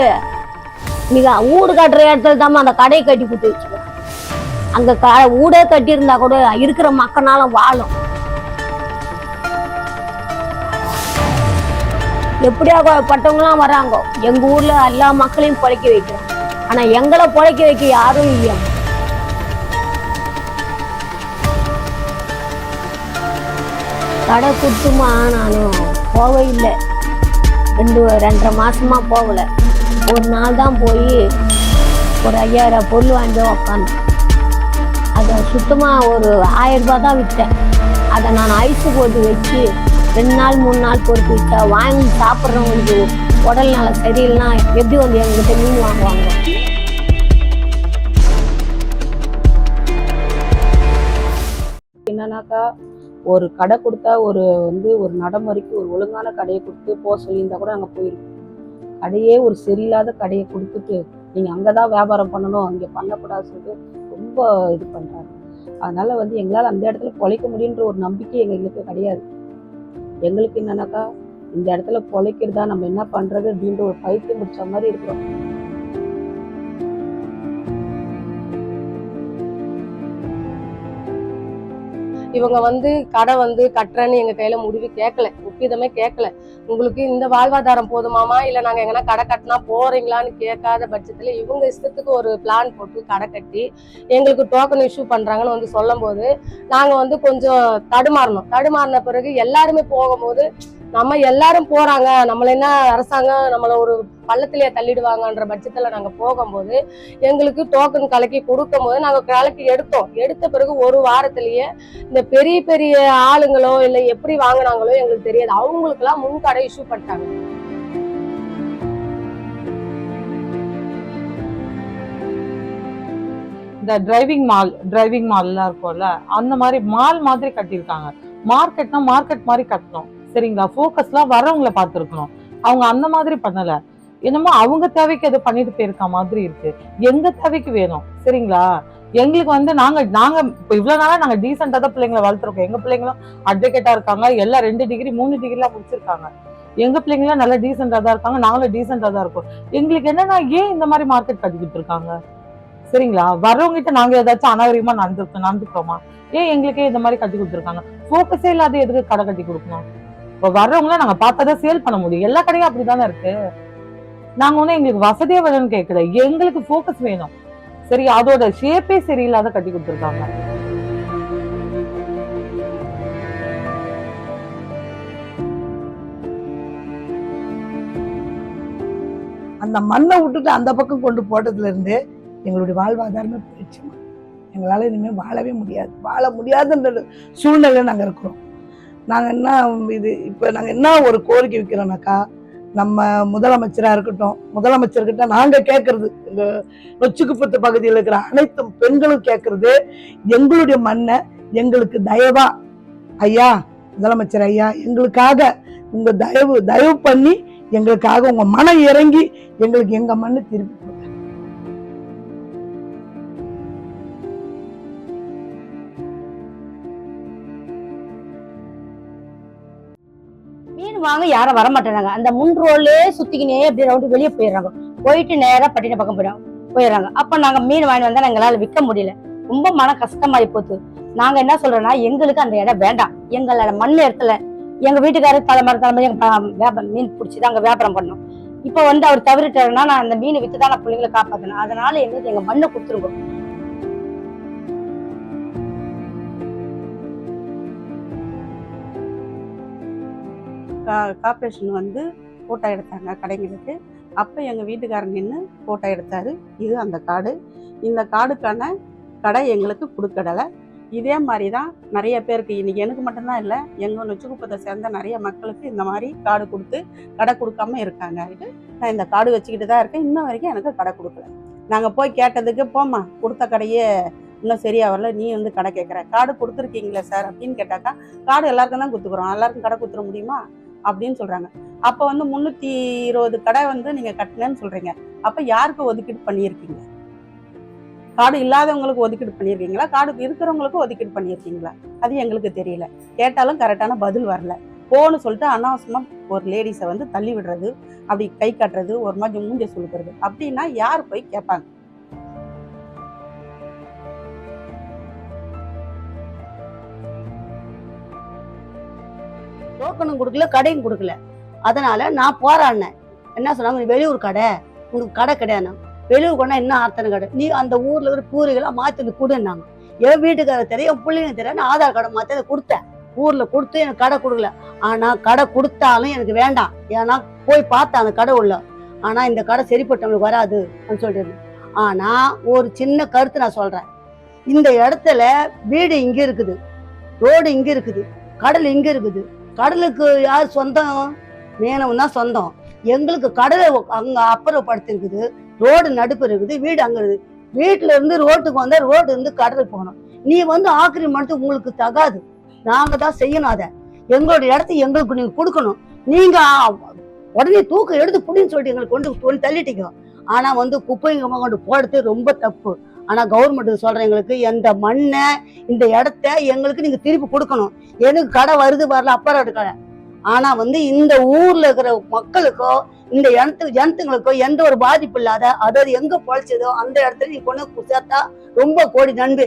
போட்டு மிக வீடு கட்டுற இடத்துல தான் அந்த கடையை கட்டி கொடுத்து வச்சுக்கோ அங்க க வீடே கட்டியிருந்தா கூட இருக்கிற மக்கனாலும் வாழும். எப்படியா பட்டவங்களாம் வராங்க? எங்க ஊர்ல எல்லா மக்களையும் பொழைக்க வைக்கிறோம். ஆனா எங்களை பிழைக்க வைக்க யாரும் இல்லையா? கடை குத்துமா நானும் போவே இல்லை. ரெண்டு ரெண்டரை மாசமா போகல. ஒரு நாள் தான் போய் ஒரு ஐயாயிரம் பொருள் வாங்கி உக்காந்து அதை சுத்தமாக ஒரு ஆயிரம் தான் விற்றேன் அதை நான் ஐஸு போட்டு வச்சு ரெண்டு நாள் மூணு நாள் பொறுத்து விற்றா வாங்கி சாப்பிட்றவங்களுக்கு உடல் நலம் சரியில்லைனா எப்படி வந்து எங்ககிட்ட மீன் வாங்குவாங்க? என்னன்னாக்கா ஒரு கடை கொடுத்தா ஒரு வந்து ஒரு நடைமுறைக்கு ஒரு ஒழுங்கான கடையை கொடுத்து போக சொல்லியிருந்தா கூட அங்கே போயிருக்கோம். கடையே ஒரு சரியில்லாத கடையை கொடுத்துட்டு நீங்கள் அங்கே தான் வியாபாரம் பண்ணணும் அங்கே பண்ணக்கூடாது சொல்லிட்டு ரொம்ப இது பண்ணுறாங்க அதனால் வந்து எங்களால் அந்த இடத்துல பொழைக்க முடியுன்ற ஒரு நம்பிக்கை எங்களுக்கு கிடையாது. எங்களுக்கு என்னன்னாக்கா இந்த இடத்துல பொழைக்கிறதா நம்ம என்ன பண்ணுறது அப்படின்ற ஒரு பைத்தியம் முடிச்ச மாதிரி இருக்கிறோம். இவங்க வந்து கடை வந்து கட்டுறேன்னு எங்க கையில முடிவு கேட்கல. ஒப்பிதமே கேட்கல. உங்களுக்கு இந்த வாழ்வாதாரம் போதுமாமா? இல்ல நாங்க எங்கன்னா கடை கட்டினா போறீங்களான்னு கேட்காத பட்சத்துல இவங்க இஷ்டத்துக்கு ஒரு பிளான் போட்டு கடை கட்டி எங்களுக்கு டோக்கன் இஷ்யூ பண்றாங்கன்னு வந்து சொல்லும் போது நாங்க வந்து கொஞ்சம் தடுமாறணும். தடுமாறின பிறகு எல்லாருமே போகும்போது நம்ம எல்லாரும் போறாங்க. நம்மள என்ன அரசாங்கம் நம்மள ஒரு பள்ளத்திலேயே தள்ளிடுவாங்கன்ற பட்சத்துல நாங்க போகும்போது எங்களுக்கு டோக்கன் கலக்கி கொடுக்கும் போது நாங்க கலக்கி எடுத்தோம். எடுத்த பிறகு ஒரு வாரத்திலேயே இந்த பெரிய பெரிய ஆளுங்களோ இல்லை எப்படி வாங்குனாங்களோ எங்களுக்கு தெரியாது. அவங்களுக்கு எல்லாம் முன்கடை இஷ்யூ பண்ணிட்டாங்க. இந்த டிரைவிங் மால் டிரைவிங் மால்லாம் இருக்கும்ல அந்த மாதிரி மால் மாதிரி கட்டியிருக்காங்க. மார்க்கெட்னா மார்க்கெட் மாதிரி கட்டணும். சரிங்களா? ஃபோக்கஸ்லாம் வரவங்களை பார்த்துருக்கணும். அவங்க அந்த மாதிரி பண்ணல. என்னமோ அவங்க தேவைக்கு அதை பண்ணிட்டு போயிருக்க மாதிரி இருக்கு. எங்க தேவைக்கு வேணும்? சரிங்களா? எங்களுக்கு வந்து நாங்க நாங்க இப்போ இவ்வளவு நாளா நாங்க டீசெண்டா தான் பிள்ளைங்களை வளர்த்துருக்கோம். எங்க பிள்ளைங்களும் அட்வொகேட்டா இருக்காங்க. எல்லாம் ரெண்டு டிகிரி மூணு டிகிரிலாம் முடிச்சிருக்காங்க. எங்க பிள்ளைங்களும் நல்லா டீசெண்டா தான் இருக்காங்க. நாங்களும் டீசெண்டா தான் இருக்கோம். எங்களுக்கு என்னன்னா ஏன் இந்த மாதிரி மார்க்கெட் கட்டிக்கிட்டு இருக்காங்க சரிங்களா? வர்றவங்ககிட்ட நாங்க ஏதாச்சும் அநாகரிகமா நடந்து நடந்துக்கிறோமா? ஏன் எங்களுக்கே இந்த மாதிரி கட்டி கொடுத்துருக்காங்க? ஃபோக்கஸே இல்லாத எதுக்கு கடை கட்டி கொடுக்கணும்? இப்போ வர்றவங்கள நாங்க பார்த்தாதான் சேல் பண்ண முடியும். எல்லா கடையும் அப்படிதானே இருக்கு? நாங்க ஒன்றும் எங்களுக்கு வசதியே வேணும்னு கேட்கல எங்களுக்கு ஃபோக்கஸ் வேணும். சரி அதோட ஷேப்பே சரியில்லாத கட்டி கொடுத்துருக்காங்க. அந்த மண்ணை விட்டுட்டு அந்த பக்கம் கொண்டு போட்டதுல இருந்து எங்களுடைய வாழ்வாதாரமே போயிடுச்சுமா எங்களால் இனிமேல் வாழவே முடியாது. வாழ முடியாதுன்ற சூழ்நிலை நாங்கள் இருக்கிறோம். நாங்கள் என்ன இது இப்போ நாங்கள் என்ன ஒரு கோரிக்கை வைக்கிறோம்னாக்கா நம்ம முதலமைச்சராக இருக்கட்டும் முதலமைச்சர்கிட்ட நாங்கள் கேட்கறது எங்கள் நொச்சுக்குப்பத்து பகுதியில் இருக்கிற அனைத்து பெண்களும் கேட்கறது எங்களுடைய மண்ணை எங்களுக்கு தயவா ஐயா முதலமைச்சர் ஐயா எங்களுக்காக உங்கள் தயவு தயவு பண்ணி எங்களுக்காக உங்கள் மனம் இறங்கி எங்களுக்கு எங்கள் மண்ணை திருப்பி வாங்க யாரும் வர மாட்டேறாங்க அந்த முன் ரோல்லே சுத்திக்கினே அப்படி ரவுண்டு வெளியே போயிடுறாங்க. போயிட்டு நேரா பட்டின பக்கம் போயிடும் போயிடுறாங்க. அப்ப நாங்க மீன் வாங்கி வந்தா எங்களால விற்க முடியல. ரொம்ப மன கஷ்டமாயி போச்சு. நாங்க என்ன சொல்றோம்னா எங்களுக்கு அந்த இடம் வேண்டாம். எங்களோட மண் இடத்துல எங்க வீட்டுக்காரர் தலைமுறை தலைமுறை எங்க வியாபாரம் மீன் பிடிச்சி அங்க வியாபாரம் பண்ணோம். இப்ப வந்து அவர் தவறிட்டாருன்னா நான் அந்த மீனை வித்து தான் நான் பிள்ளைங்களை காப்பாத்தணும். அதனால எங்களுக்கு எங்க மண்ணை கா கார்பரேஷன் வந்து ஃபோட்டோ எடுத்தாங்க கடைங்களுக்கு. அப்போ எங்கள் வீட்டுக்காரர் நின்று ஃபோட்டோ எடுத்தார். இது அந்த கார்டு இந்த கார்டுக்கான கடை எங்களுக்கு கொடுக்கடலை. இதே மாதிரி தான் நிறைய பேருக்கு இன்றைக்கி எனக்கு மட்டும்தான் இல்லை எங்கள் நொச்சிக்குப்பத்தை சேர்ந்த நிறைய மக்களுக்கு இந்த மாதிரி கார்டு கொடுத்து கடை கொடுக்காம இருக்காங்க. இது நான் இந்த கார்டு வச்சுக்கிட்டு தான் இருக்கேன். இன்ன வரைக்கும் எனக்கு கடை கொடுக்கல. நாங்கள் போய் கேட்டதுக்கு போம்மா கொடுத்த கடையே இன்னும் சரியா வரல. நீ வந்து கடை கேட்குற. கார்டு கொடுத்துருக்கீங்களே சார் அப்படின்னு கேட்டாக்கா கார்டு எல்லாருக்கும் தான் கொடுத்துக்குறோம். எல்லாருக்கும் கடை கொடுத்துட முடியுமா? அப்படின்னு சொல்றாங்க. அப்போ வந்து முன்னூத்தி இருபது கடை வந்து நீங்க கட்டினேன்னு சொல்றீங்க. அப்போ யாருக்கு ஒதுக்கீடு பண்ணியிருக்கீங்க? கார்டு இல்லாதவங்களுக்கு ஒதுக்கீடு பண்ணியிருக்கீங்களா? கார்டு இருக்கிறவங்களுக்கு ஒதுக்கீடு பண்ணியிருக்கீங்களா? அது எங்களுக்கு தெரியல. கேட்டாலும் கரெக்டான பதில் வரல. போன்னு சொல்லிட்டு அனாவசியமா ஒரு லேடிஸை வந்து தள்ளி விடுறது அப்படி கை காட்டுறது ஒரு மாதிரி மூஞ்ச சுழுக்கிறது அப்படின்னா யார் போய் கேட்பாங்க? டோக்கனும் கொடுக்கல கடையும் கொடுக்கல. அதனால நான் போராடினேன். என்ன சொன்னாங்க? "நீ வெளியூர் கடை. உனக்கு கடை கிடையாது வெளியூர் கொண்டா என்ன அர்த்தனை கடை? நீ அந்த ஊர்ல இருக்கிற பூரிகளாக மாற்றி வந்து கொடுன்னாங்க. என் வீட்டுக்காரர் தெரியும் என் பிள்ளைங்க தெரியும் நான் ஆதார் கார்டை மாத்தி அதை கொடுத்தேன். ஊர்ல கொடுத்து எனக்கு கடை கொடுக்கல. ஆனா கடை கொடுத்தாலும் எனக்கு வேண்டாம். ஏன்னா போய் பார்த்தேன் அந்த கடை உள்ள. ஆனா இந்த கடை சரிப்பட்டவங்களுக்கு வராது அப்படின்னு சொல்லிட்டு. ஆனா ஒரு சின்ன கருத்து நான் சொல்றேன். இந்த இடத்துல வீடு இங்க இருக்குது. ரோடு இங்க இருக்குது. கடல் இங்க இருக்குது. கடலுக்கு யார் சொந்தம்? மீனவன் தான் சொந்தம். எங்களுக்கு கடலை அங்க அப்புறப்படுத்திருக்குது. ரோடு நடுப்பு இருக்குது வீடு அங்க இருக்குது. வீட்டுல இருந்து ரோட்டுக்கு வந்தா ரோடு இருந்து கடலுக்கு போகணும். நீ வந்து ஆக்கிரமணத்து உங்களுக்கு தகாது. நாங்க தான் செய்யணும் அதை. எங்களோட இடத்த எங்களுக்கு நீங்க கொடுக்கணும். நீங்க உடனே தூக்கம் எடுத்து புடின்னு சொல்லிட்டு எங்களுக்கு கொண்டு கொண்டு தள்ளிட்டீங்க. ஆனா வந்து குப்பைங்க கொண்டு போடுறது ரொம்ப தப்பு. ஆனா கவர்மெண்ட் சொல்றேன் எங்களுக்கு எந்த மண்ணை இந்த இடத்த எங்களுக்கு நீங்க திருப்பி கொடுக்கணும். எனக்கு கடை வருது வரல அப்பாரோட கடை. ஆனா வந்து இந்த ஊர்ல இருக்கிற மக்களுக்கோ இந்த ஜனத்து ஜனத்துங்களுக்கோ எந்த ஒரு பாதிப்பு இல்லாத அதாவது எங்க பொழைச்சதோ அந்த இடத்துல நீ கொண்டு சேர்த்தா ரொம்ப கோடி நண்டு